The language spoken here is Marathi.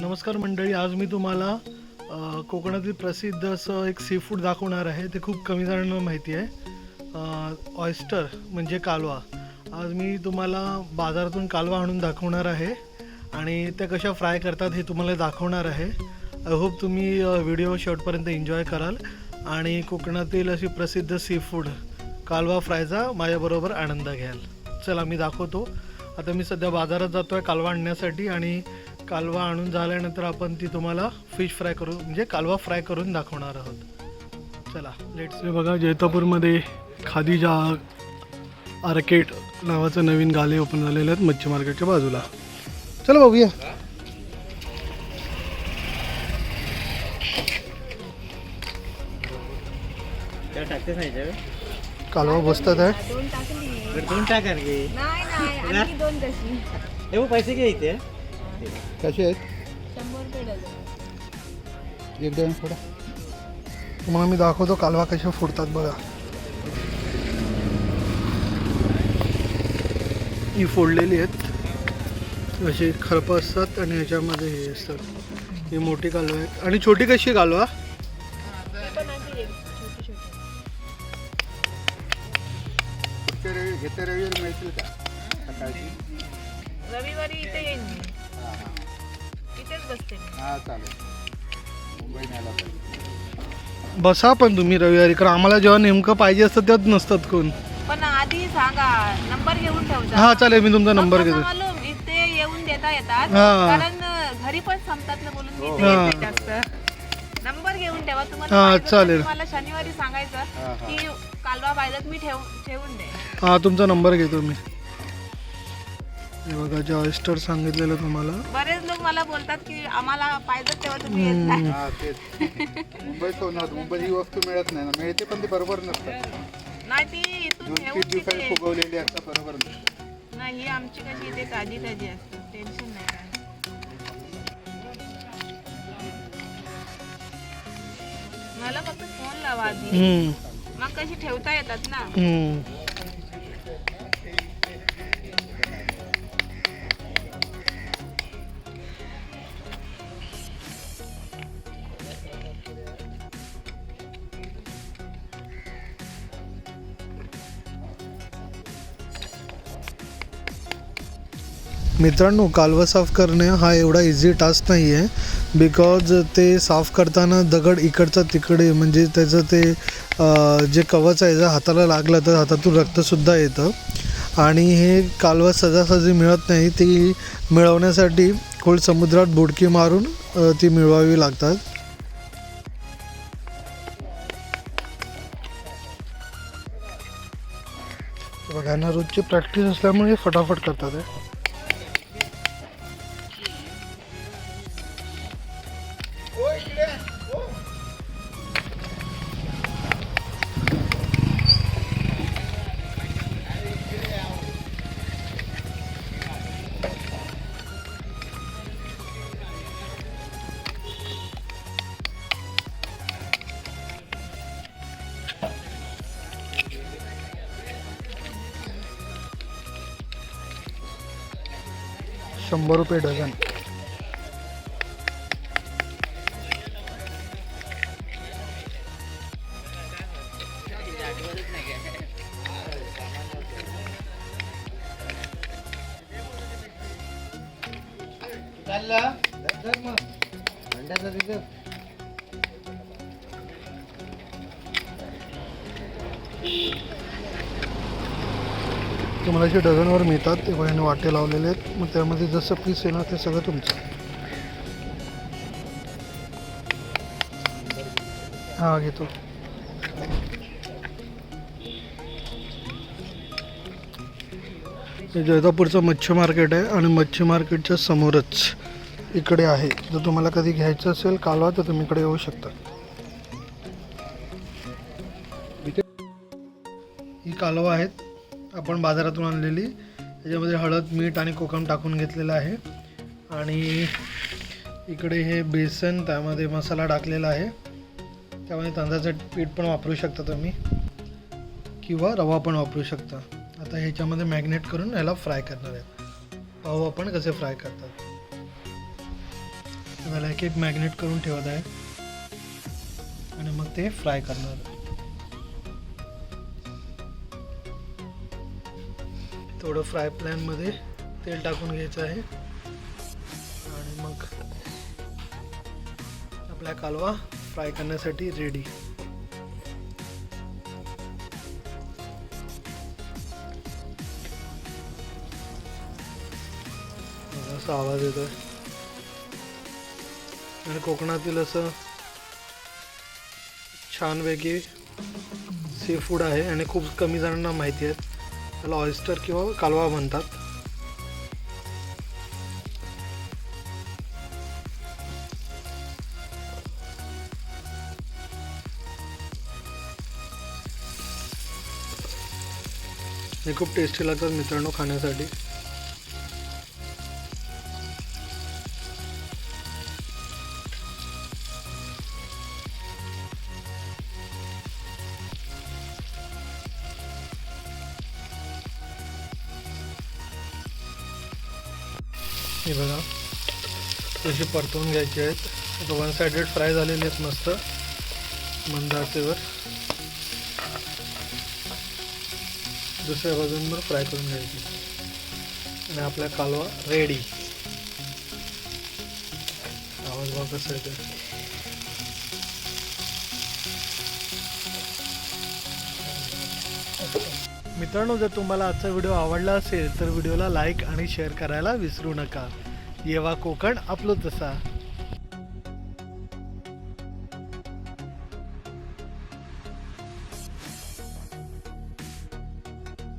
नमस्कार मंडळी आज मी तुम्हाला कोकणातील प्रसिद्ध असं एक सी फूड दाखवणार आहे. ते खूप कमी जणांना माहिती आहे. ऑयस्टर म्हणजे कालवा. आज मी तुम्हाला बाजारातून कालवा आणून दाखवणार आहे आणि त्या कशा फ्राय करतात हे तुम्हाला दाखवणार आहे. आय होप तुम्ही व्हिडिओ शेवटपर्यंत एन्जॉय कराल. आणि कोकणातील अशी प्रसिद्ध सी फूड कालवा फ्रायचा माझ्याबरोबर आनंद घ्याल. चला मी दाखवतो. आता मी सध्या बाजारात जातो आहे कालवा आणण्यासाठी आणि कालवा आणून झाल्यानंतर आपण ती तुम्हाला फिश फ्राय करू म्हणजे कालवा फ्राय करून दाखवणार आहोत. चला लेट्स हे बघा जैतापूरमध्ये खादीजा आर्केट नावाचं नवीन गाले ओपन झालेले आहेत मच्छी मार्केटच्या बाजूला. चला बघूया. कालवा बसतात आहे. दोन टाकली बरं दोन टाका रे नाही नाही आणखी दोन कशी हे बघ, पैसे घे इथे. कसे आहेत? शंभर रुपये डझन. एकदम थोडा तुम्हाला मी दाखवतो कालवा कशा फुटतात बघा. ही फोडलेली आहेत. अशी खरपं असतात आणि ह्याच्यामध्ये हे असतात. ही मोठी कालवा आहेत आणि छोटी कशी आहे कालवा? ती पण अशी एक छोटी छोटी. येत्या रविवारी मिळतील का? सकाळची. रविवारी इथे येईन मी. इथेच बसते मी हा चालेल. मुंबई न्यायला पाहिजे. बसा पण तुम्ही रविवारी कारण आम्हाला जेव्हा नेमकं पाहिजे असतं तेव्हाच नसतात कोण. पण आधी सांगा नंबर घेऊन ठेवता हा चालेल मी तुमचा नंबर घेतो. कसं मालूम इथे येऊन देता येतात. हा. कारण घरी पण संपतात ना बोलून मी इथे हा. येते जास्त. नंबर घेऊन ठेवा तुम्हाला हा, पाहिजे तर चालेल. तुम्हाला शनिवारी सांगायचं की कालवा पाहिजे मी ठेव ठेवून दे. हा तुमचा नंबर घेतो मी. हे बघा जे ऑयस्टर सांगितलेलं तुम्हाला. बरेच लोक मला बोलतात की आम्हाला पाहिजे तेव्हा तुम्ही येत नाही. हा तेच. मुंबईत सोनं मुंबईत ही वस्तू मिळत नाही ना. मिळते पण ती बरोबर नसतात. नाही ती इथून दोन तीन दिवसांनी तिथे फुगवलेली असतात बरोबर नसतात. नाही ही आमची कशी इथे ताजी ताजी असते. टेन्शन नाही काय. मला फक्त फोन लावा आधी. हम्म, मग कशी ठेवता येतात ना? हम्म. मित्रांनो कालवा साफ करणे हा एवढा इझी टास्क नाही आहे बिकॉज ते साफ करताना दगड इकडचा तिकडे म्हणजे त्याचं ते जे कवच आहे जर हाताला लागलं तर हातातून रक्तसुद्धा येतं. आणि हे कालवा सहजासहजी मिळत नाही ती मिळवण्यासाठी खोल समुद्रात बुडकी मारून ती मिळवावी लागतात. बघा ना रोजची प्रॅक्टिस असल्यामुळे फटाफट करतात शंभर रुपये डझन. तुम्हाला जे डझनवर मिळतात ते बहिणी वाटे लावलेले आहेत. मग त्यामध्ये जसं पीस येणार ते सगळं तुमचं. हा घेतो. हे जैतापूरचं मच्छी मार्केट आहे आणि मच्छी मार्केटच्या समोरच. इकडे आहे. जर तुम्हाला कधी घ्यायचं असेल कालवा तर तुम्ही इकडे येऊ शकता. ही कालवा आहेत. आपण बाजारातून आणलेली. त्याच्यामध्ये हळद मीठ आणि कोकम टाकून घेतलेलं आहे. आणि इकडे हे बेसन त्यामध्ये मसाला टाकलेला आहे. त्यामध्ये तांदळाचं पीठ पण वापरू शकता तुम्ही. किंवा रवा पण वापरू शकता. आता ह्याच्यामध्ये मॅग्नेट करून ह्याला फ्राय करणार आहे पाहू आपण कसे फ्राय करतात. त्याला एक एक मॅग्नेट करून ठेवत आहे. आणि मग ते फ्राय करणार थोडं फ्राय पॅनमध्ये तेल टाकून घ्यायचं आहे. आणि मग आपला कालवा फ्राय करण्यासाठी रेडी असा आवाज येतोय. आणि कोकणातील असं छानपैकी सी फूड आहे आणि खूप कमी जणांना माहिती आहेत त्याला ऑयस्टर किंवा कालवा म्हणतात. हे खूप टेस्टी लागतात मित्रांनो खाण्यासाठी. हे बघा. तशी परतवून घ्यायची आहेत. आता वन सायडेड फ्राय झालेले आहेत मस्त. मंद आचेवर दुसऱ्या बाजून पण फ्राय करून घ्यायची. आणि आपला कालवा रेडी आवाज बघा कसं येतो मित्रांनो जर तुम्हाला आजचा व्हिडिओ आवडला असेल तर व्हिडिओला लाईक आणि शेअर करायला विसरू नका. येवा कोकण आपलं तसा.